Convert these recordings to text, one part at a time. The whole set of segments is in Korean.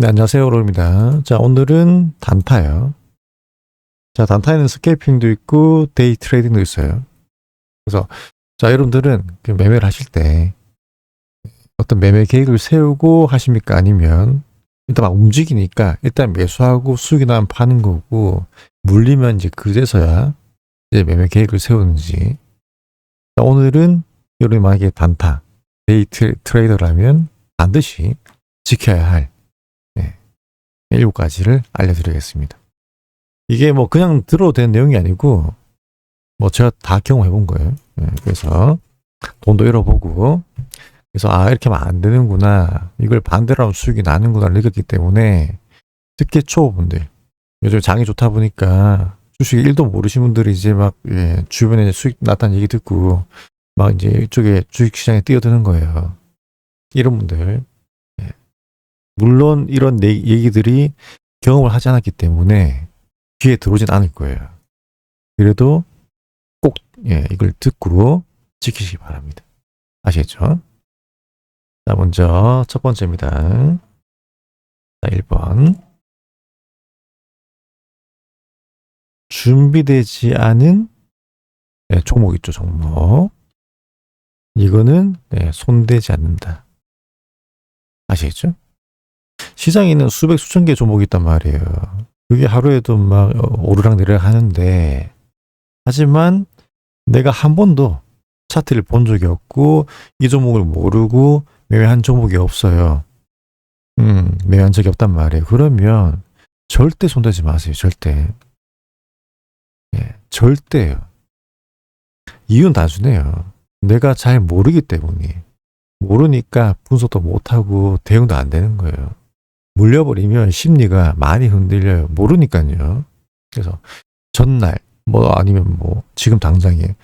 네, 안녕하세요. 오로입니다. 자, 오늘은 단타요. 자, 단타에는 스케이핑도 있고, 데이 트레이딩도 있어요. 그래서, 자, 여러분들은 그 매매를 하실 때 어떤 매매 계획을 세우고 하십니까? 아니면 일단 막 움직이니까 일단 매수하고 수익이 나면 파는 거고, 물리면 이제 그제서야 이제 매매 계획을 세우는지. 자, 오늘은 여러분이 만약에 단타, 데이 트- 트레이더라면 반드시 지켜야 할 일곱 가지를 알려드리겠습니다. 이게 뭐 그냥 들어도 되는 내용이 아니고 뭐 제가 다 경험해 본 거예요. 예, 그래서 돈도 잃어보고 그래서 아 이렇게 하면 안 되는구나 이걸 반대로 하면 수익이 나는구나 느꼈기 때문에 특히 초보분들 요즘 장이 좋다 보니까 주식 1도 모르신 분들이 이제 막 예, 주변에 수익 났다는 얘기 듣고 막 이제 이쪽에 주식시장에 뛰어드는 거예요. 이런 분들 물론 이런 내- 얘기들이 경험을 하지 않았기 때문에 귀에 들어오진 않을 거예요. 그래도 꼭 예, 이걸 듣고 지키시기 바랍니다. 아시겠죠? 자, 먼저 첫 번째입니다. 자, 1번. 준비되지 않은 예, 종목 있죠, 종목. 이거는 예, 손대지 않는다. 아시겠죠? 시장에 있는 수백 수천 개 종목이 있단 말이에요. 그게 하루에도 막 어, 오르락 내리락 하는데 하지만 내가 한 번도 차트를 본 적이 없고 이 종목을 모르고 매매한 종목이 없어요. 음, 매매한 적이 없단 말이에요. 그러면 절대 손대지 마세요. 절대. 예, 절대요. 이유는 단순해요. 내가 잘 모르기 때문에 모르니까 분석도 못하고 대응도 안 되는 거예요. 물려버리면 심리가 많이 흔들려요. 모르니까요. 그래서 전날 뭐 아니면 뭐 지금 당장에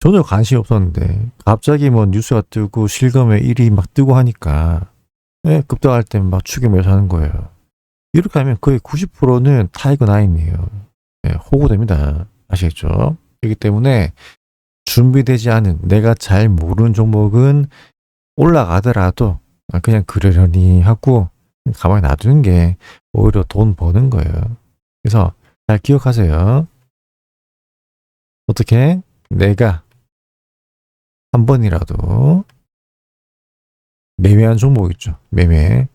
전혀 관심이 없었는데 갑자기 뭐 뉴스가 뜨고 실검에 1위 막 뜨고 하니까 예, 급등할 때는 막 추격 매수하는 거예요. 이렇게 하면 거의 90%는 타이거 나인이에요. 예, 호구됩니다. 아시겠죠? 그렇기 때문에 준비되지 않은 내가 잘 모르는 종목은 올라가더라도 그냥 그러려니 하고 가만히 놔두는 게 오히려 돈 버는 거예요. 그래서 잘 기억하세요. 어떻게 내가 한 번이라도 매매한 종목 있죠. 매매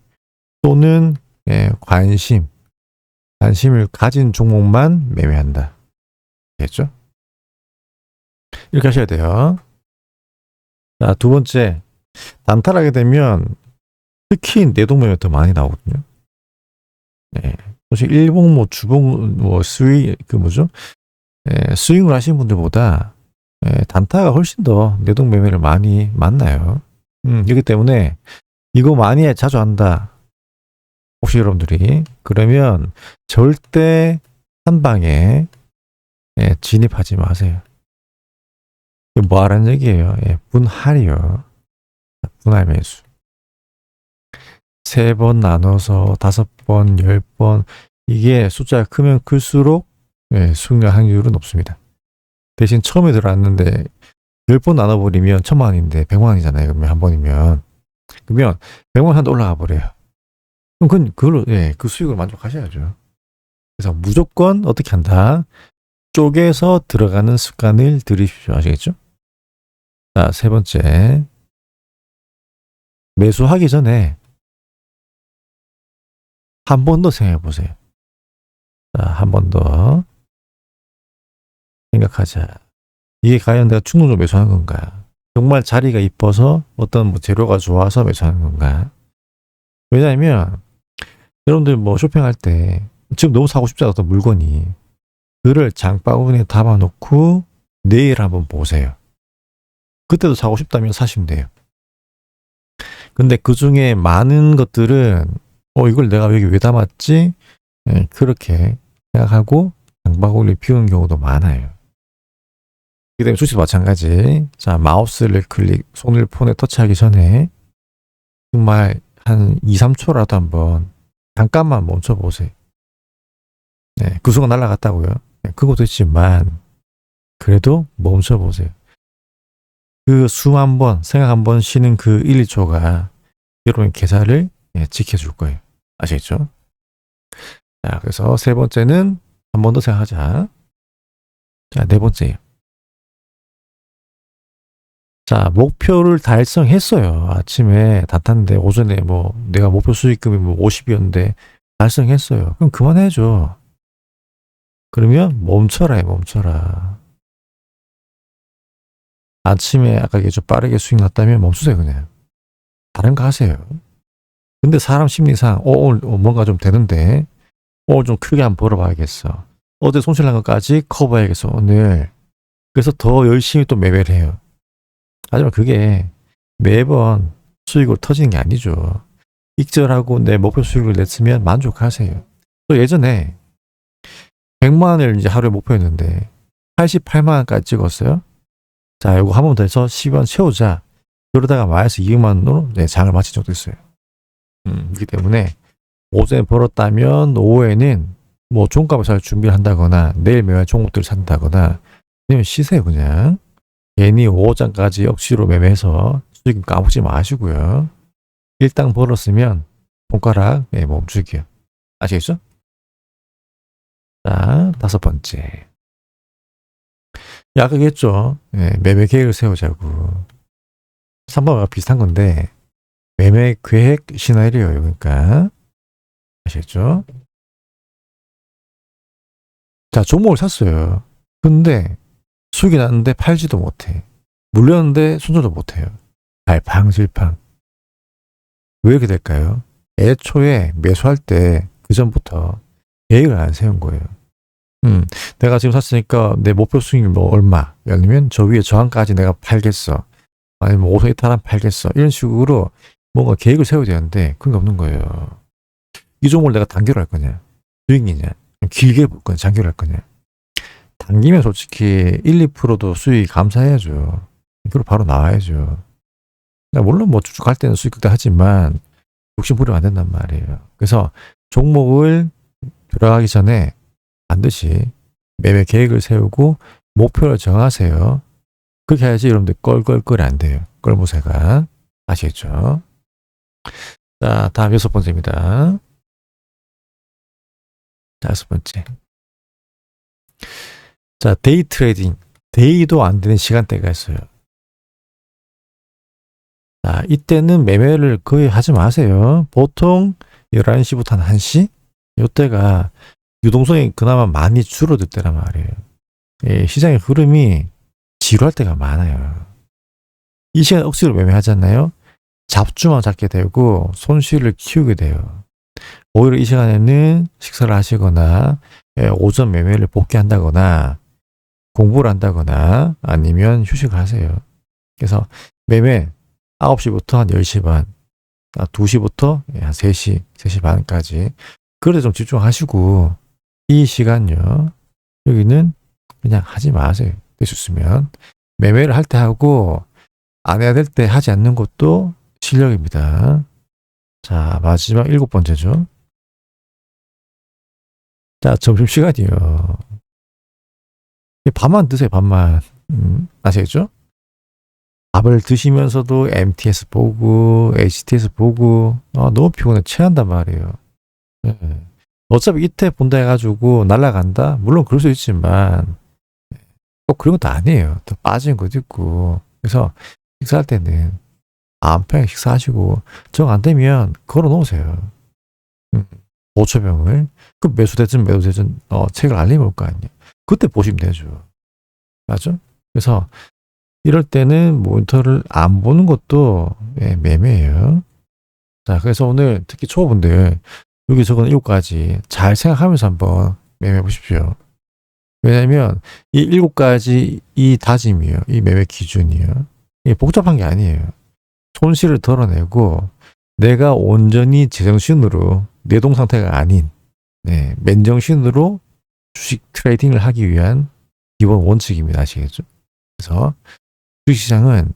또는 예, 관심 관심을 가진 종목만 매매한다. 알겠죠? 이렇게 하셔야 돼요. 자, 두 번째 단타하게 되면 특히 내동매매 더 많이 나오거든요. 네. 사실 일봉 뭐 주봉 뭐 스윙 그 뭐죠? 예, 스윙을 하시는 분들보다 예, 단타가 훨씬 더 내동매매를 많이 만나요. 음, 그렇기 때문에 이거 많이 자주 한다. 혹시 여러분들이 그러면 절대 한 방에 예, 진입하지 마세요. 뭐 하라는 얘기예요? 예, 분할이요. 분할 매수. 세 번 나눠서 다섯 번, 열 번, 이게 숫자가 크면 클수록 예, 수익률 확률은 높습니다. 대신 처음에 들어왔는데 열 번 나눠버리면 천만 원인데 백만 원이잖아요. 그러면 한 번이면. 그러면 백만 원한테 올라가 버려요. 그럼 그건 그걸로, 예, 그 수익을 만족하셔야죠. 그래서 무조건 어떻게 한다? 쪼개서 들어가는 습관을 들이십시오. 아시겠죠? 자, 세 번째. 매수하기 전에 한 번 더 생각해 보세요. 자, 한 번 더 생각하자. 이게 과연 내가 충동적으로 매수하는 건가? 정말 자리가 이뻐서 어떤 뭐 재료가 좋아서 매수하는 건가? 왜냐하면 여러분들 뭐 쇼핑할 때 지금 너무 사고 싶지 않았던 물건이 그를 장바구니에 담아놓고 내일 한번 보세요. 그때도 사고 싶다면 사시면 돼요. 근데 그 중에 많은 것들은 어 이걸 내가 여기 왜 담았지? 예, 그렇게 생각하고 장바구니를 비우는 경우도 많아요. 그렇기 때문에 주식도 마찬가지. 자 마우스를 클릭, 손을 폰에 터치하기 전에 정말 한 2, 3초라도 한번 잠깐만 멈춰 보세요. 네, 그 순간 날아갔다고요. 네, 그것도 있지만 그래도 멈춰 보세요. 그 숨 한 번, 생각 한 번 쉬는 그 1, 2초가 여러분 계좌를 예, 지켜줄 거예요. 아시겠죠? 자, 그래서 세 번째는 한 번 더 생각하자. 자, 네 번째예요. 자, 목표를 달성했어요. 아침에 다 탔는데 오전에 뭐 내가 목표 수익금이 뭐 50이었는데 달성했어요. 그럼 그만해줘. 그러면 멈춰라, 멈춰라. 아침에 아까 얘기했죠. 빠르게 수익 났다면 멈추세요, 그냥. 다른 거 하세요. 근데 사람 심리상, 어, 오늘 뭔가 좀 되는데, 오늘 좀 크게 한번 벌어봐야겠어. 어제 손실난 것까지 커버해야겠어, 오늘. 그래서 더 열심히 또 매매를 해요. 하지만 그게 매번 수익으로 터지는 게 아니죠. 익절하고 내 목표 수익을 냈으면 만족하세요. 또 예전에 100만 원을 이제 하루에 목표였는데 88만 원까지 찍었어요. 자, 요거 한 번 더 해서 10원 채우자. 그러다가 마이너스 200만 원으로 네, 장을 마친 적도 있어요. 음, 그렇기 때문에 오전에 벌었다면 오후에는 뭐 종값을 살 준비를 한다거나 내일 매매 종목들을 산다거나 아니면 쉬세요 그냥. 괜히 5장까지 억지로 매매해서 수익 까먹지 마시고요. 일당 벌었으면 손가락 네, 멈추기요. 아시겠죠? 자, 다섯 번째. 얘기했죠. 예, 매매 계획을 세우자고. 3번과 비슷한 건데, 매매 계획 시나리오예요. 그러니까. 아시겠죠? 자, 종목을 샀어요. 근데 수익이 났는데 팔지도 못해. 물렸는데 손절도 못해요. 갈팡질팡. 왜 이렇게 될까요? 애초에 매수할 때 그 전부터 계획을 안 세운 거예요. 음, 내가 지금 샀으니까 내 목표 수익이 뭐 얼마? 아니면 저 위에 저항까지 내가 팔겠어. 아니면 5선 이탈한 팔겠어. 이런 식으로 뭔가 계획을 세워야 되는데 그런 게 없는 거예요. 이 종목을 내가 단기로 할 거냐? 수익이냐? 길게 볼 거냐? 장기로 할 거냐? 당기면 솔직히 1, 2%도 수익 감사해야죠. 이걸 바로 나와야죠. 물론 뭐갈 때는 수익 극대 하지만 욕심 부리면 안 된단 말이에요. 그래서 종목을 들어가기 전에 반드시 매매 계획을 세우고 목표를 정하세요. 그렇게 해야지 여러분들 껄껄껄 안 돼요. 껄무새가. 아시겠죠? 자, 다음 여섯 번째입니다. 다섯 번째. 자, 데이 트레이딩. 데이도 안 되는 시간대가 있어요. 자, 이때는 매매를 거의 하지 마세요. 보통 11시부터 한 1시? 이때가 유동성이 그나마 많이 줄어들 때란 말이에요. 예, 시장의 흐름이 지루할 때가 많아요. 이 시간 억지로 매매하잖아요. 잡주만 잡게 되고 손실을 키우게 돼요. 오히려 이 시간에는 식사를 하시거나 예, 오전 매매를 복귀한다거나 공부를 한다거나 아니면 휴식을 하세요. 그래서 매매 9시부터 한 10시 반, 2시부터 아, 한 3시, 3시 반까지 그래 좀 집중하시고 이 시간요. 여기는 그냥 하지 마세요. 되셨으면 매매를 할 때 하고 안 해야 될 때 하지 않는 것도 실력입니다. 자, 마지막 일곱 번째죠. 자, 점심시간이요. 밥만 드세요, 밥만. 음, 아시겠죠? 밥을 드시면서도 MTS 보고, HTS 보고, 아, 너무 피곤해. 체한단 말이에요. 네. 어차피 이때 본다 해가지고 날라간다? 물론 그럴 수 있지만, 꼭 그런 것도 아니에요. 또 빠진 것도 있고. 그래서 식사할 때는 안 편하게 식사하시고, 정 안 되면 걸어 놓으세요. 음, 5초병을. 그 매수되든 매도되든, 어, 책을 알리면 거 아니에요. 그때 보시면 되죠. 맞죠? 그래서 이럴 때는 모니터를 안 보는 것도 예, 매매예요. 자, 그래서 오늘 특히 초보분들 여기 적은 일곱 가지 잘 생각하면서 한번 매매해 보십시오. 왜냐하면 이 일곱 가지 이 다짐이요, 이 매매 기준이요, 이 복잡한 게 아니에요. 손실을 덜어내고 내가 온전히 제정신으로 뇌동 상태가 아닌 네, 맨정신으로 주식 트레이딩을 하기 위한 기본 원칙입니다. 아시겠죠? 그래서 주식시장은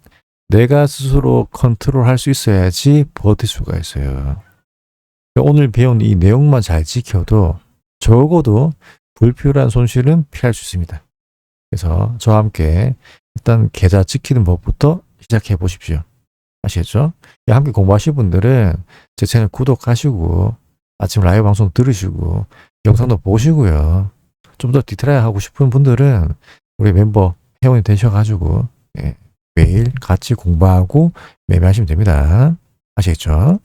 내가 스스로 컨트롤 할 수 있어야지 버틸 수가 있어요. 오늘 배운 이 내용만 잘 지켜도 적어도 불필요한 손실은 피할 수 있습니다. 그래서 저와 함께 일단 계좌 지키는 법부터 시작해 보십시오. 아시겠죠? 함께 공부하실 분들은 제 채널 구독하시고 아침 라이브 방송 들으시고 영상도 보시고요. 좀 더 디테일하게 하고 싶은 분들은 우리 멤버 회원이 되셔가지고 예, 매일 같이 공부하고 매매하시면 됩니다. 아시겠죠?